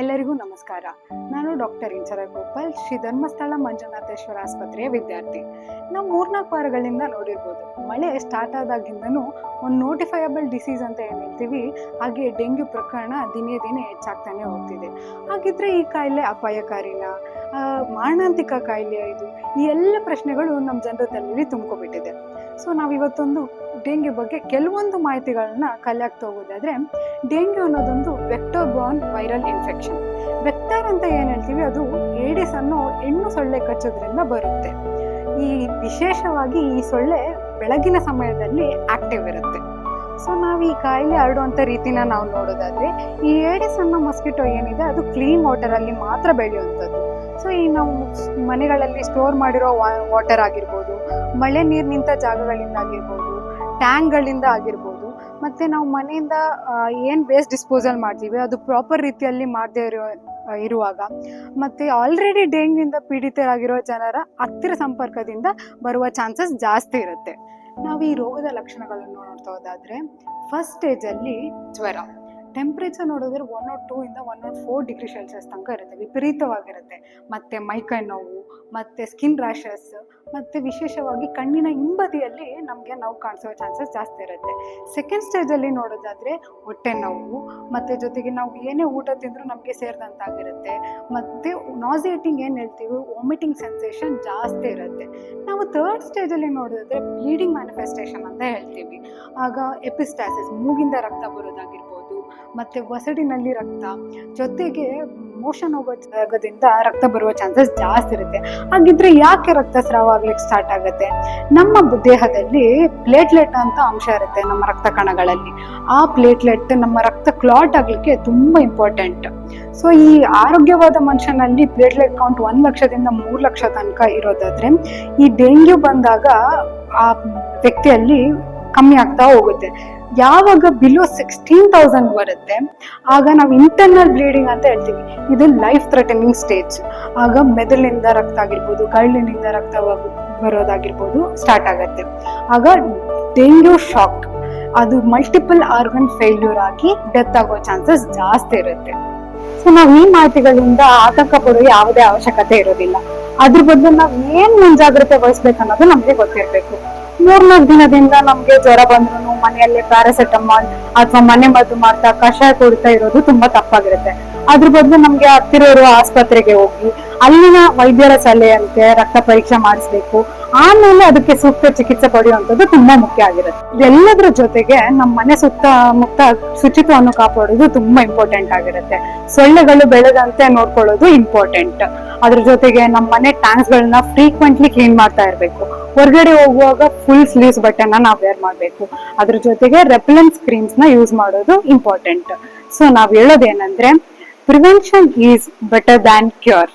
ಎಲ್ಲರಿಗೂ ನಮಸ್ಕಾರ. ನಾನು ಡಾಕ್ಟರ್ ಇಂಚರ ಗೋಪಾಲ್, ಶ್ರೀ ಧರ್ಮಸ್ಥಳ ಮಂಜುನಾಥೇಶ್ವರ ಆಸ್ಪತ್ರೆಯ ವಿದ್ಯಾರ್ಥಿ. ನಾವು ಮೂರ್ನಾಲ್ಕು ವಾರಗಳಿಂದ ನೋಡಿರ್ಬೋದು. ಮಳೆ ಸ್ಟಾರ್ಟ್ ಆದಾಗಿಂದನೂ ಒಂದು ನೋಟಿಫೈಯಬಲ್ ಡಿಸೀಸ್ ಅಂತ ಏನು ಹೇಳ್ತೀವಿ, ಹಾಗೆ ಡೆಂಗ್ಯೂ ಪ್ರಕರಣ ದಿನೇ ದಿನೇ ಹೆಚ್ಚಾಗ್ತಾನೆ ಹೋಗ್ತಿದೆ. ಹಾಗಿದ್ರೆ ಈ ಕಾಯಿಲೆ ಅಪಾಯಕಾರಿನ ಮಾರಣಾಂತಿಕ ಕಾಯಿಲೆ ಇದು, ಈ ಎಲ್ಲ ಪ್ರಶ್ನೆಗಳು ನಮ್ಮ ಜನರ ತಲೆಯಲ್ಲಿ ತುಂಬ್ಕೊಬಿಟ್ಟಿದೆ. ಸೊ ನಾವಿವತ್ತೊಂದು ಡೆಂಗ್ಯೂ ಬಗ್ಗೆ ಕೆಲವೊಂದು ಮಾಹಿತಿಗಳನ್ನ ಕಲಿಯಾಗ್ತಾ ಹೋಗೋದಾದರೆ ಡೆಂಗ್ಯೂ ಅನ್ನೋದೊಂದು vector borne viral infection. Vector ಅಂತ ಏನು ಹೇಳ್ತೀವಿ? ಅದು ಏಡಿಸ್ ಅನ್ನೋ ಹೆಣ್ಣು ಸೊಳ್ಳೆ ಕಚ್ಚೋದ್ರಿಂದ ಬರುತ್ತೆ. ಈ ವಿಶೇಷವಾಗಿ ಈ ಸೊಳ್ಳೆ ಬೆಳಗಿನ ಸಮಯದಲ್ಲಿ ಆಕ್ಟಿವ್ ಇರುತ್ತೆ. ಸೊ ನಾವು ಈ ಕಾಯಿಲೆ ಹರಡುವಂಥ ರೀತಿನ ನಾವು ನೋಡೋದಾದ್ರೆ, ಈ ಏಡಿಸ್ ಅನ್ನೋ ಮಸ್ಕಿಟೋ ಏನಿದೆ, ಅದು ಕ್ಲೀನ್ ವಾಟರಲ್ಲಿ ಮಾತ್ರ ಬೆಳೆಯುವಂಥದ್ದು. ಸೊ ಈ ನಾವು ಮನೆಗಳಲ್ಲಿ ಸ್ಟೋರ್ ಮಾಡಿರೋ ವಾಟರ್ ಆಗಿರ್ಬೋದು, ಮಳೆ ನೀರು ನಿಂತ ಜಾಗಗಳಿಂದ ಆಗಿರ್ಬೋದು ಟ್ಯಾಂಕ್ಗಳಿಂದ ಆಗಿರ್ಬೋದು, ಮತ್ತೆ ನಾವು ಮನೆಯಿಂದ ಏನು ವೇಸ್ಟ್ ಡಿಸ್ಪೋಸಲ್ ಮಾಡ್ತೀವಿ, ಅದು ಪ್ರಾಪರ್ ರೀತಿಯಲ್ಲಿ ಮಾಡದೇ ಇರೋ ಇರುವಾಗ, ಮತ್ತು ಆಲ್ರೆಡಿ ಡೆಂಗ್ಯೂಯಿಂದ ಪೀಡಿತರಾಗಿರೋ ಜನರ ಹತ್ತಿರ ಸಂಪರ್ಕದಿಂದ ಬರುವ ಚಾನ್ಸಸ್ ಜಾಸ್ತಿ ಇರುತ್ತೆ. ನಾವು ಈ ರೋಗದ ಲಕ್ಷಣಗಳನ್ನು ನೋಡ್ತಾ ಹೋದಾದರೆ ಫಸ್ಟ್ ಸ್ಟೇಜಲ್ಲಿ ಜ್ವರ. ಟೆಂಪ್ರೇಚರ್ ನೋಡಿದ್ರೆ ಒನ್ ನಾಟ್ ಟೂ ಇಂದ one naught four degree celsius ತನಕ ಇರುತ್ತೆ, ವಿಪರೀತವಾಗಿರುತ್ತೆ. ಮತ್ತೆ ಮೈಕೈ ನೋವು, ಮತ್ತೆ ಸ್ಕಿನ್ ರ್ಯಾಷಸ್ ಮತ್ತೆ ವಿಶೇಷವಾಗಿ ಕಣ್ಣಿನ ಹಿಂಬದಿಯಲ್ಲಿ ನಮಗೆ ನೋವು ಕಾಣಿಸೋ ಚಾನ್ಸಸ್ ಜಾಸ್ತಿ ಇರುತ್ತೆ. ಸೆಕೆಂಡ್ ಸ್ಟೇಜಲ್ಲಿ ನೋಡೋದಾದರೆ ಹೊಟ್ಟೆ ನೋವು, ಮತ್ತು ಜೊತೆಗೆ ನಾವು ಏನೇ ಊಟ ತಿಂದರೂ ನಮಗೆ ಸೇರಿದಂತಾಗಿರುತ್ತೆ. ಮತ್ತು ನಾಸಿಯೇಟಿಂಗ್ ಏನು ಹೇಳ್ತೀವಿ ವಾಮಿಟಿಂಗ್ ಸೆನ್ಸೇಷನ್ ಜಾಸ್ತಿ ಇರುತ್ತೆ. ನಾವು ಥರ್ಡ್ ಸ್ಟೇಜಲ್ಲಿ ನೋಡೋದಾದ್ರೆ ಬ್ಲೀಡಿಂಗ್ ಮ್ಯಾನಿಫೆಸ್ಟೇಷನ್ ಅಂತ ಹೇಳ್ತೀವಿ. ಆಗ ಎಪಿಸ್ಟಾಸಿಸ್ ಮೂಗಿಂದ ರಕ್ತ ಬರೋದಾಗಿರ್ಬೋದು ಮತ್ತೆ ಒಸಡಿನಲ್ಲಿ ರಕ್ತ ಜೊತೆಗೆ ಮೋಷನ್ ಹೋಗೋ ಜಾಗದಿಂದ ರಕ್ತ ಬರುವ ಚಾನ್ಸಸ್ ಜಾಸ್ತಿ ಇರುತ್ತೆ. ಹಾಗಿದ್ರೆ ಯಾಕೆ ರಕ್ತಸ್ರಾವ ಆಗ್ಲಿಕ್ಕೆ ಸ್ಟಾರ್ಟ್ ಆಗುತ್ತೆ? ನಮ್ಮ ದೇಹದಲ್ಲಿ ಪ್ಲೇಟ್ಲೆಟ್ ಅಂತ ಅಂಶ ಇರುತ್ತೆ ನಮ್ಮ ರಕ್ತ ಕಣಗಳಲ್ಲಿ. ಆ ಪ್ಲೇಟ್ಲೆಟ್ ನಮ್ಮ ರಕ್ತ ಕ್ಲಾಟ್ ಆಗ್ಲಿಕ್ಕೆ ತುಂಬಾ ಇಂಪಾರ್ಟೆಂಟ್ ಸೊ ಈ ಆರೋಗ್ಯವಾದ ಮನುಷ್ಯನಲ್ಲಿ ಪ್ಲೇಟ್ಲೆಟ್ ಕೌಂಟ್ ಒಂದ್ ಲಕ್ಷದಿಂದ ಮೂರು ಲಕ್ಷ ತನಕ ಇರೋದಾದ್ರೆ, ಈ ಡೆಂಗ್ಯೂ ಬಂದಾಗ ಆ ವ್ಯಕ್ತಿಯಲ್ಲಿ ಕಮ್ಮಿ ಆಗ್ತಾ ಹೋಗುತ್ತೆ. ಯಾವಾಗ ಬಿಲೋ ಸಿಕ್ಸ್ಟೀನ್ ತೌಸಂಡ್ ಬರುತ್ತೆ, ಆಗ ನಾವು ಇಂಟರ್ನಲ್ ಬ್ಲೀಡಿಂಗ್ ಅಂತ ಹೇಳ್ತೀವಿ. ಇದು ಲೈಫ್ ಥ್ರೆಟನಿಂಗ್ ಸ್ಟೇಜ್ ಆಗ ಮೆದುಳಿನಿಂದ ರಕ್ತ ಆಗಿರ್ಬೋದು ಕಳ್ಳಿನಿಂದ ರಕ್ತ ಬರೋದಾಗಿರ್ಬೋದು ಸ್ಟಾರ್ಟ್ ಆಗುತ್ತೆ. ಆಗ ಡೆಂಗ್ಯೂ ಶಾಕ್ ಅದು ಮಲ್ಟಿಪಲ್ ಆರ್ಗನ್ ಫೇಲ್ಯೂರ್ ಆಗಿ ಡೆತ್ ಆಗೋ ಚಾನ್ಸಸ್ ಜಾಸ್ತಿ ಇರುತ್ತೆ. ಸೊ ನಾವ್ ಈ ಮಾಹಿತಿಗಳಿಂದ ಆತಂಕ ಪಡುವ ಯಾವುದೇ ಅವಶ್ಯಕತೆ ಇರೋದಿಲ್ಲ. ಅದ್ರ ಬದಲು ನಾವು ಏನ್ ಮುಂಜಾಗ್ರತೆ ವಹಿಸ್ಬೇಕು ಅನ್ನೋದು ನಮ್ಗೆ ಗೊತ್ತಿರ್ಬೇಕು. ಮೂರ್ನಾಲ್ಕು ದಿನದಿಂದ ನಮ್ಗೆ ಜ್ವರ ಬಂದ್ರು ಮನೆಯಲ್ಲೇ ಪ್ಯಾರಾಸೆಟಮಾಲ್ ಅಥವಾ ಮನೆ ಮದ್ದು ಮಾಡ್ತಾ ಕಷಾಯ ಕೊಡ್ತಾ ಇರೋದು ತುಂಬಾ ತಪ್ಪಾಗಿರುತ್ತೆ. ಅದ್ರ ಬದಲು ನಮ್ಗೆ ಹತ್ತಿರ ಇರುವ ಆಸ್ಪತ್ರೆಗೆ ಹೋಗಿ ಅಲ್ಲಿನ ವೈದ್ಯರ ಸಲಹೆಯಂತೆ ರಕ್ತ ಪರೀಕ್ಷೆ ಮಾಡಿಸ್ಬೇಕು. ಆಮೇಲೆ ಅದಕ್ಕೆ ಸೂಕ್ತ ಚಿಕಿತ್ಸೆ ಪಡೆಯುವಂಥದ್ದು ತುಂಬಾ ಮುಖ್ಯ ಆಗಿರುತ್ತೆ. ಎಲ್ಲದರ ಜೊತೆಗೆ ನಮ್ಮ ಮನೆ ಸುತ್ತ ಮುಕ್ತ ಶುಚಿತ್ವವನ್ನು ಕಾಪಾಡೋದು ತುಂಬಾ ಇಂಪಾರ್ಟೆಂಟ್ ಆಗಿರುತ್ತೆ. ಸೊಳ್ಳೆಗಳು ಬೆಳೆದಂತೆ ನೋಡ್ಕೊಳ್ಳೋದು ಇಂಪಾರ್ಟೆಂಟ್ ಅದ್ರ ಜೊತೆಗೆ ನಮ್ಮ ಮನೆ ಟ್ಯಾಂಕ್ಸ್ ಗಳನ್ನ ಫ್ರೀಕ್ವೆಂಟ್ಲಿ ಕ್ಲೀನ್ ಮಾಡ್ತಾ ಇರಬೇಕು. ಹೊರಗಡೆ ಹೋಗುವಾಗ ಫುಲ್ ಸ್ಲೀವ್ಸ್ ಬಟ್ಟೆನ ನಾವು ವೇರ್ ಮಾಡಬೇಕು. ಅದ್ರ ಜೊತೆಗೆ ರೆಪಲೆಂಟ್ ಸ್ಕ್ರೀನ್ಸ್ನ ಯೂಸ್ ಮಾಡೋದು ಇಂಪಾರ್ಟೆಂಟ್ ಸೊ ನಾವ್ ಹೇಳೋದೇನಂದ್ರೆ prevention is better than cure